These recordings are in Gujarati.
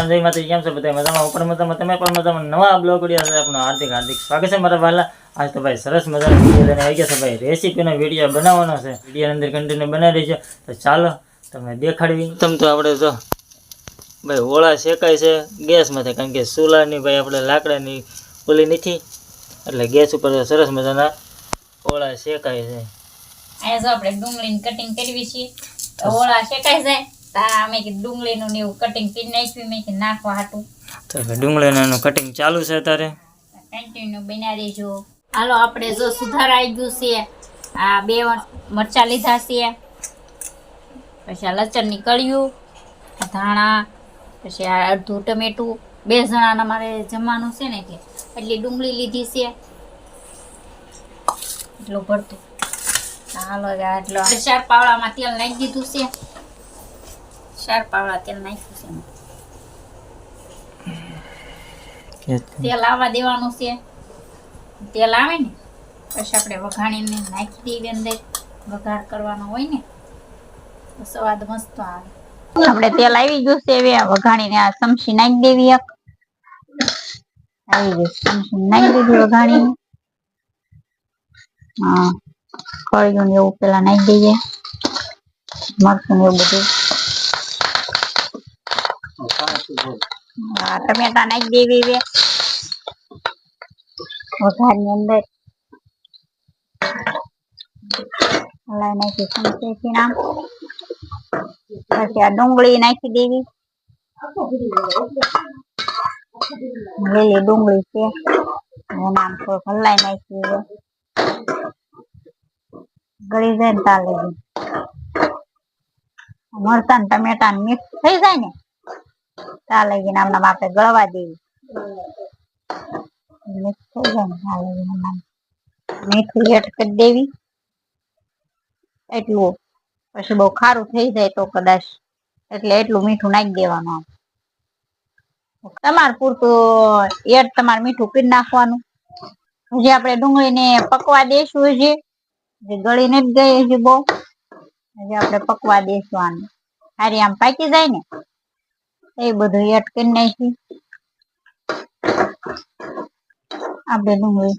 સીતારામ જય માતા કેમ છો બધા? મજામાં? ઉપર મજામાં. તમે પણ મજામાં? નવા બ્લોગ વીડિયો છે. આપણું હાર્દિક હાર્દિક સ્વાગત છે મારા વાલા આજ તો ભાઈ સરસ મજાનો વીડિયો લઈને આવી ગયા છે. ભાઈ રેસીપીનો વીડિયો બનાવવાનો છે. વીડિયો અંદર કન્ટિન્યુ બનાવી છે. તો ચાલો તમને દેખાડવી. તમ તો આપણે જો ભાઈ ઓળા શેકાય છે ગેસમાંથી કારણ કે ચૂલાની ભાઈ આપણે લાકડાની ઓલી નથી એટલે ગેસ ઉપર સરસ મજાના ઓળા શેકાય છે. અહીંયા જો આપણે ડુંગળીની કટિંગ કરવી છીએ ઓળા શેકાય જાય તા અમે કીધું ડુંગળીનું ને એવું કટિંગ કરી નાખ્યું મેં કીધું નાખવા હાટું. તો ડુંગળીનું કટિંગ ચાલુ છે અત્યારે? કન્ટિન્યુ બના દેજો હાલો આપણે જો સુધાર આવી ગયું છે આ બે મરચા લીધા છે. પછી આ લચણની કળિયું ધાણા પછી આ અડધું ટમેટું. બે જણાના મારે જમવાનું છે ને એટલે એટલી ડુંગળી લીધી છે. એટલું ભરતું. હાલો એટલો. ચાર પાવડામાં તેલ નાખી દીધું છે. ચાર પાવડા તેલ નાખ્યું છે તેલ આવવા દેવાનું છે તેલ આવે ને પછી આપણે વઘાણીને નાખી દઈએ અંદર વઘાર કરવાનો હોય ને તો સ્વાદ મસ્ત આવે આપણે તેલ આવી ગયું છે હવે વઘાણીને આ સમસી નાખી દેવી એક આવી ગયું સમસી નાખી દીધી વઘાણી હા કળિયું ને એવું પેલા નાખી દઈએ મરચું ને એવું બધું હા નાખી દેવી હવે વઘારની અંદર. હલાઈ નાખી આ ડુંગળી નાખી દેવી લીલી ડુંગળી છે. નામ થોડુંક હલાઈ નાખી ગળી જાય ને તાલે. મરતા ને ટમેટા મિક્સ થઈ જાય ને. ત્યાં નામ નામ આપણે ગળવા દેવી. મિક્સ થઈ ને તમારે પૂરતું એડ તમારે મીઠું કરી નાખવાનું. હજી આપણે ડુંગળીને પકવા દેશું હજી. ગળી નથી ગઈ હજી બહુ. હજી આપણે પકવા દેશું આને સારી આમ પાકી જાય ને. એ બધું એડ નાખી. આપણે ડુંગળી.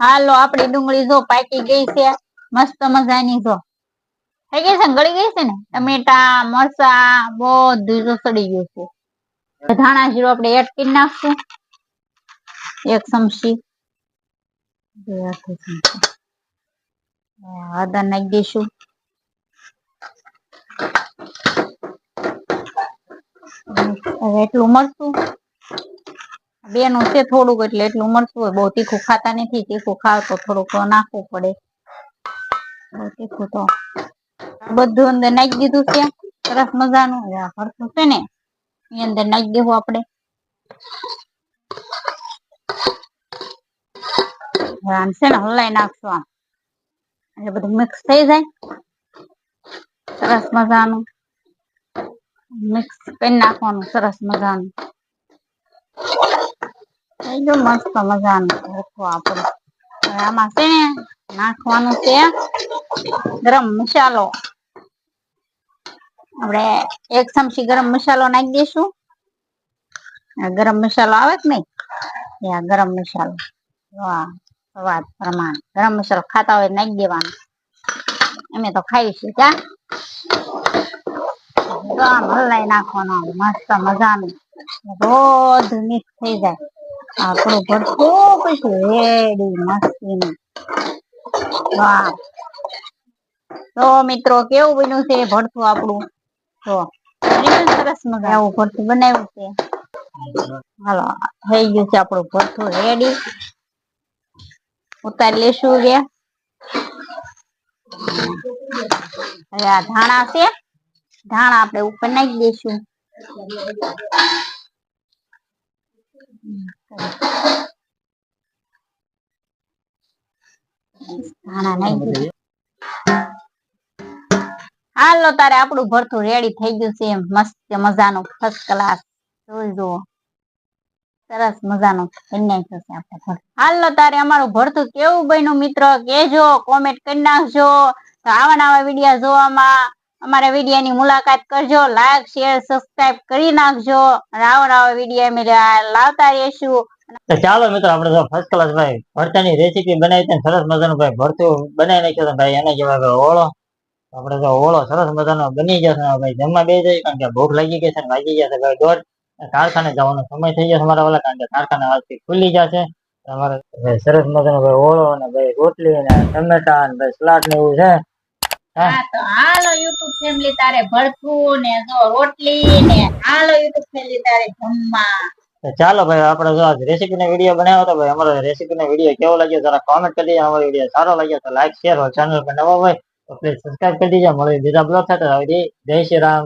હાલો આપડી ડુંગળી જો પાકી ગઈ છે. મસ્ત મજાની જો. થઈ ગઈ છે? ગળી ગઈ છે ને? ટમેટા, મરચા, બધું જો સડી ગયું છે. ધાણા જીરું આપણે એડ કરી નાખશું. એક ચમચી. હળદર નાખી દઈશું. હવે એટલું મરચું. બેનું છે થોડુંક એટલે એટલું મરચું હોય. તીખું ખાતા નથી. તીખું ખાવ થોડુંક નાખવું પડે. તીખું બધું અંદર નાખી દીધું છે. સરસ મજાનું. ભરતું છે ને એની અંદર નાખી દેવું આપણે. આમ છે ને હલાઈ નાખશું આમ. એટલે બધું મિક્સ થઈ જાય. સરસ મજાનું. મિક્સ કરી નાખવાનું, સરસ મજાનું. થઈ મસ્ત મજાનું. આપણું આમાં છે નાખવાનું છે ગરમ મસાલો. આપણે એક ચમચી ગરમ મસાલો નાખી દઈશું. ગરમ મસાલો આવે કે નહીં? આ ગરમ મસાલો. વાહ સ્વાદ પ્રમાણે. ગરમ મસાલો ખાતા હોય નાખી દેવાનો. અમે તો ખાઈ છીએ તો આમ હલાઈ નાખવાનો આમ મસ્ત મજાનું રોજ મિક્સ થઈ જાય આપણું ભરતું પછી રેડી મસ્તીનું વાહ તો મિત્રો કેવું બન્યું છે ભરતું આપણું તો બન્યું ને સરસ મજા આવું ભરતું બનાવ્યું છે હાલો થઈ ગયું છે આપણું ભરતું રેડી ઉતારી લેશું હવે હવે આ ધાણા છે ધાણા આપણે ઉપર નાખી દઈશું. ધાણા નાખી હાલો તારે આપણું ભરતું રેડી થઈ ગયું છે મસ્ત મજાનું. ફર્સ્ટ ક્લાસ જોઈ જુઓ. સરસ મજાનું. કરી થશે આપણે. હાલો તારે અમારું ભરતું કેવું બન્યું મિત્ર? કેજો કોમેન્ટ કરી નાખજો. તો આવા નવા વિડીયા જોવામાં અમારા વીડિયો ની મુલાકાત કરજો લાઈક શેર સબસ્ક્રાઇબ કરી નાખજો. રાવ રાવ વીડિયો અમે લાવતા રહેશું. ચાલો મિત્રો, આપણે તો ફર્સ્ટ ક્લાસ ભાઈ, ભરતાની રેસીપી બનાવી છે સરસ મજાનું ભાઈ, ભરતું બનાવી નાખ્યો છે ભાઈ, એના ભાઈ ઓળો. આપણે તો ઓળો સરસ મજાનો બની જશે ભાઈ, જમવા બે જાય કારણ કે ભૂખ લાગી ગઈ છે વાગી જશે ભાઈ દોઢ. કારખાને જવાનો સમય થઈ જશે મારા વાળા, કારણ કે કારખાને આજથી ખુલી જશે અમારે સરસ મજાનો ભાઈ ઓળો અને ભાઈ રોટલી અને ટમેટા અને ભાઈ સલાડ ને એવું છે. હા. તો હાલો યુટ્યુબ ફેમિલી તારે ભરતું ને જો રોટલી ને હાલો યુટ્યુબ ફેમિલી તારે જમવા. ચાલો ભાઈ આપણે જો રેસીપી નો વીડિયો બનાવ્યો તો ભાઈ અમારો રેસીપી નો વીડિયો કેવો લાગ્યો જરા કોમેન્ટ કરી દેજો અમારો વીડિયો સારો લાગ્યો તો લાઈક શેર ચેનલ પર નવો હોય તો પ્લીઝ સબસ્ક્રાઇબ કરી દેજો. મળે બીજા બ્લોગ સાથે. આવી જય શ્રી રામ.